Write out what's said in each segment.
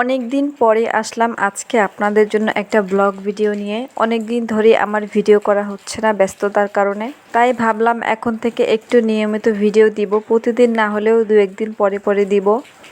অনেক দিন পরে আসলাম আজকে আপনাদের জন্য একটা ব্লগ ভিডিও নিয়ে। অনেক দিন ধরে আমার ভিডিও করা হচ্ছে না ব্যস্ততার কারণে। তাই ভাবলাম এখন থেকে একটু নিয়মিত ভিডিও দিব। প্রতিদিন না হলেও দু একদিন পরে পরে দিব।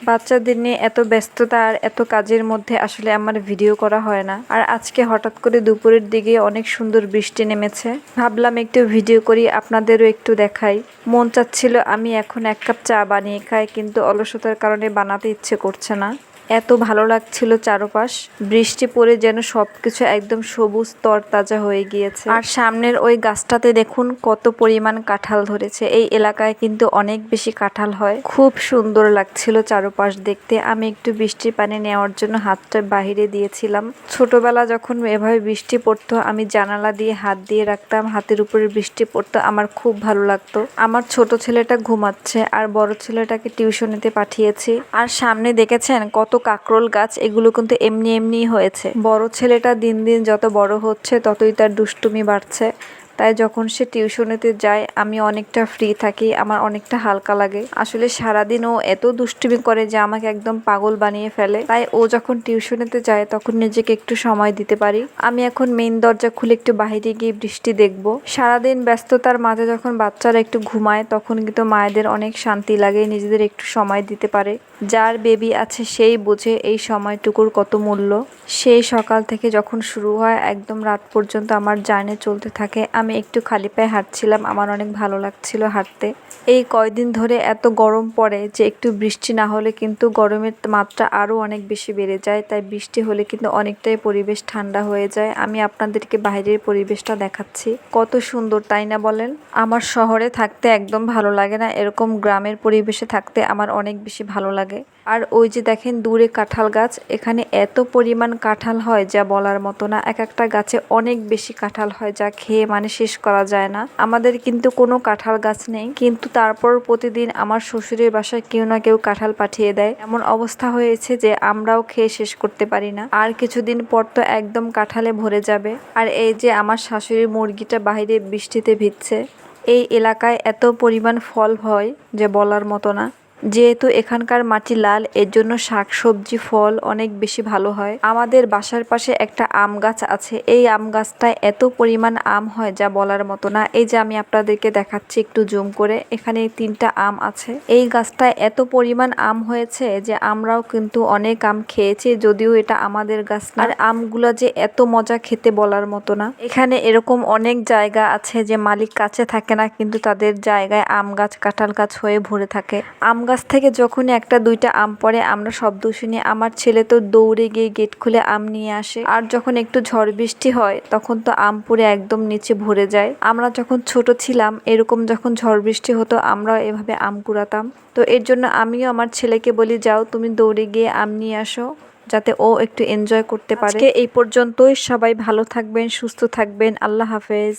বাচ্চাদের নিয়ে এত ব্যস্ততা আর এত কাজের মধ্যে আসলে আমার ভিডিও করা হয় না। আর আজকে হঠাৎ করে দুপুরের দিকে অনেক সুন্দর বৃষ্টি নেমেছে। ভাবলাম একটু ভিডিও করি, আপনাদেরও একটু দেখাই। মন চাচ্ছিল আমি এখন এক কাপ চা বানিয়ে খাই, কিন্তু অলসতার কারণে বানাতে ইচ্ছে করছে না। এত ভালো লাগছিল চারপাশ। বৃষ্টি পড়ে যেন সবকিছু একদম সবুজ তরতাজা হয়ে গিয়েছে। আর সামনের ওই গাছটাতে দেখুন কত পরিমাণ কাঁঠাল ধরেছে। এই এলাকায় কিন্তু অনেক বেশি কাঁঠাল হয়। খুব সুন্দর লাগছিল চারপাশ দেখতে। আমি একটু বৃষ্টির পানি নেওয়ার জন্য হাতটা বাহিরে দিয়েছিলাম। ছোটবেলা যখন এভাবে বৃষ্টি পড়তো, আমি জানালা দিয়ে হাত দিয়ে রাখতাম। হাতের উপরে বৃষ্টি পড়তো, আমার খুব ভালো লাগতো। আমার ছোট ছেলেটা ঘুমাচ্ছে, আর বড় ছেলেটাকে টিউশনিতে পাঠিয়েছি। আর সামনে দেখেছেন কত কাকরোল গাছ, এগুলো কিন্তু এমনি এমনি হয়েছে। বড় ছেলেটা দিন দিন যত বড় হচ্ছে, ততই তার দুষ্টুমি বাড়ছে। তাই যখন সে টিউশনেতে যায়, আমি অনেকটা ফ্রি থাকি, আমার অনেকটা হালকা লাগে। আসলে সারাদিন ও এত দুষ্টুমি করে যে আমাকে একদম পাগল বানিয়ে ফেলে। তাই ও যখন টিউশনেতে যায়, তখন নিজেকে একটু সময় দিতে পারি। আমি এখন মেইন দরজা খুলে একটু বাইরে গিয়ে বৃষ্টি দেখব। সারাদিন ব্যস্ততার মাঝে যখন বাচ্চারা একটু ঘুমায়, তখন কিন্তু মায়েদের অনেক শান্তি লাগে, নিজেদের একটু সময় দিতে পারে। যার বেবি আছে, সেই বোঝে এই সময়টুকুর কত মূল্য। সেই সকাল থেকে যখন শুরু হয়, একদম রাত পর্যন্ত আমার জার্নি চলতে থাকে। আমি একটু খালি পায়ে হাঁটছিলাম। আমার অনেক ভালো লাগছিল হাঁটতে। এই কয়দিন ধরে এত গরম পড়ে যে একটু বৃষ্টি না হলে কিন্তু গরমের মাত্রা আরও অনেক বেশি বেড়ে যায়। তাই বৃষ্টি হলে কিন্তু অনেকটাই পরিবেশ ঠান্ডা হয়ে যায়। আমি আপনাদেরকে বাইরের পরিবেশটা দেখাচ্ছি। কত সুন্দর, তাই না বলেন? আমার শহরে থাকতে একদম ভালো লাগে না। এরকম গ্রামের পরিবেশে থাকতে আমার অনেক বেশি ভালো লাগে। আর ওই যে দেখেন দূরে কাঁঠাল গাছ, এখানে এত পরিমাণ কাঁঠাল হয় যা বলার মতো না। এক একটা গাছে অনেক বেশি কাঁঠাল হয় যা খেয়ে মানে শেষ করা যায় না। আমাদের কিন্তু কোনো কাঁঠাল গাছ নেই, কিন্তু তারপর প্রতিদিন আমার শ্বশুরের বাসায় কেউ না কেউ কাঁঠাল পাঠিয়ে দেয়। এমন অবস্থা হয়েছে যে আমরাও খেয়ে শেষ করতে পারি না। আর কিছুদিন পর তো একদম কাঁঠালে ভরে যাবে। আর এই যে আমার শাশুড়ির মুরগিটা বাইরে বৃষ্টিতে ভিজছে, এই এলাকায় এত পরিমাণ ফল হয় যে বলার মতো না। যেহেতু এখানকার মাটি লাল, এর জন্য শাক সবজি ফল অনেক বেশি ভালো হয়। আমাদের বাসার পাশে একটা আম গাছ আছে। এই আম গাছটায় এত পরিমাণ আম হয় যা বলার মতো না। এই যে আমি আপনাদেরকে দেখাচ্ছি একটু জুম করে। এখানে তিনটা আম আছে। এই গাছটায় এত পরিমাণ আম হয়েছে যে আমরাও কিন্তু অনেক আম খেয়েছি, যদিও এটা আমাদের গাছ না। আর আমগুলো যে এত মজা খেতে বলার মতো না। এখানে এরকম অনেক জায়গা আছে যে মালিক কাছে থাকে না, কিন্তু তাদের জায়গায় আম গাছ, কাঁঠাল গাছ হয়ে ভরে থাকে। আম গাছ থেকে যখনই একটা দুইটা আম পড়ে, আমরা শব্দ শুনি, আমার ছেলে তো দৌড়ে গিয়ে গেট খুলে আম নিয়ে আসে। আর যখন একটু ঝড় বৃষ্টি হয়, তখন তো আম পুড়ে একদম নিচে ভরে যায়। আমরা যখন ছোট ছিলাম, এরকম যখন ঝড় বৃষ্টি হতো, আমরাও এভাবে আম কুড়াতাম। তো এর জন্য আমিও আমার ছেলেকে বলি, যাও, তুমি দৌড়ে গিয়ে আম নিয়ে আসো, যাতে ও একটু এনজয় করতে পারে। এই পর্যন্তই। সবাই ভালো থাকবেন, সুস্থ থাকবেন। আল্লাহ হাফেজ।